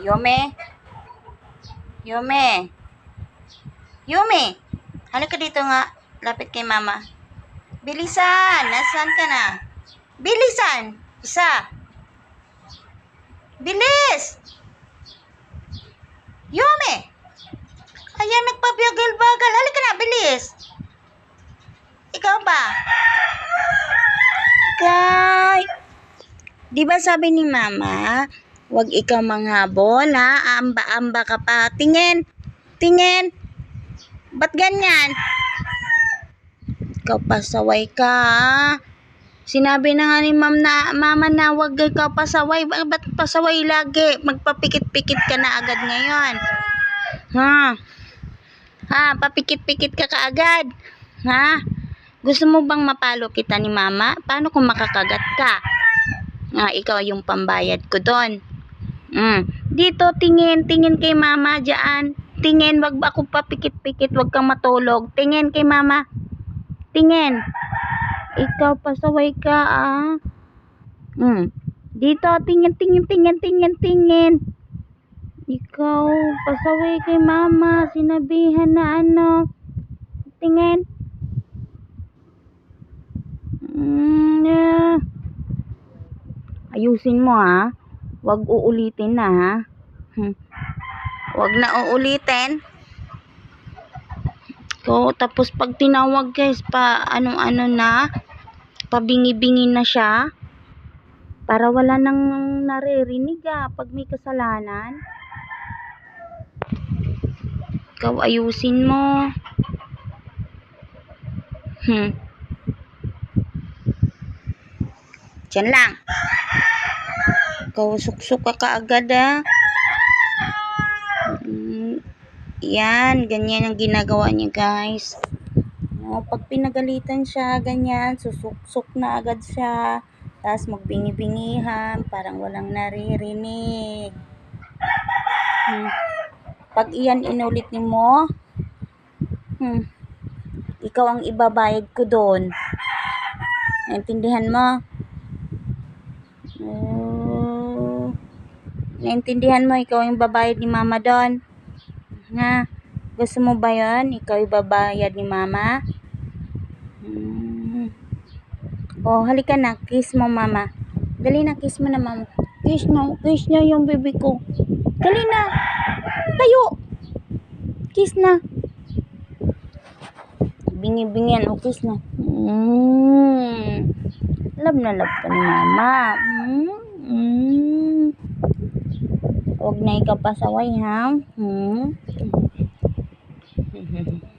Yome? Yome? Yumi! Halika dito nga. Lapit kay mama. Bilisan! Nasaan ka na? Bilisan! Isa! Bilis! Yumi! Ayan, nagpabagal-bagal. Halika na, bilis! Ikaw ba? Kay! Di ba sabi ni mama, Huwag ikaw manghabol, ha? Amba-amba ka pa. Tingin! Tingin! Ba't ganyan? Ikaw pasaway ka? Sinabi na nga ni ma'am na, mama na huwag ikaw pasaway. Ba- Ba't pasaway lagi? Magpapikit-pikit ka na agad ngayon. Ha? Ha? Papikit-pikit ka kaagad. Ha? Gusto mo bang mapalo kita ni mama? Paano kung makakagat ka? Ah, ikaw yung pambayad ko doon. Mm. Dito, tingin, tingin kay mama dyan. Tingin, wag ba ako papikit-pikit, wag kang matulog. Tingin kay mama. Tingin. Ikaw, pasaway ka, ah. Mm. Dito, tingin, tingin, tingin, tingin, tingin. Ikaw, pasaway kay mama. Sinabihan na ano. Tingin. Mm, yeah. Ayusin mo, ha. Huwag uulitin na, ha? Hmm. Huwag na uulitin. So, tapos pag tinawag guys, pa ano-ano na, pabingi-bingi na siya, para wala nang naririnig ah, pag may kasalanan. Ikaw ayusin mo. Hmm. Diyan lang. Ikaw suksok ka kaagad ah. Yan, ganyan ang ginagawa niya guys. Oh, pag pinagalitan siya, ganyan, susuksok na agad siya. Tapos magbingi-bingihan, parang walang naririnig. Hmm. Pag iyan inulit ni mo, hmm, ikaw ang ibabayad ko doon. Naintindihan mo? Oh. Naintindihan mo, ikaw yung babayad ni mama doon. Nga, gusto mo ba yun? Ikaw yung babayad ni mama? Hmm. Oh, halika na, kiss mo mama. Dali na, kiss mo na mama. Kiss na, kiss niya yung baby ko. Dali na. Tayo. Kiss na. Bingi-bingian, o kiss na. Mm. Love na love ka ni mama. Mm. Mm. Huwag na ikaw pasaway ha. Hmm.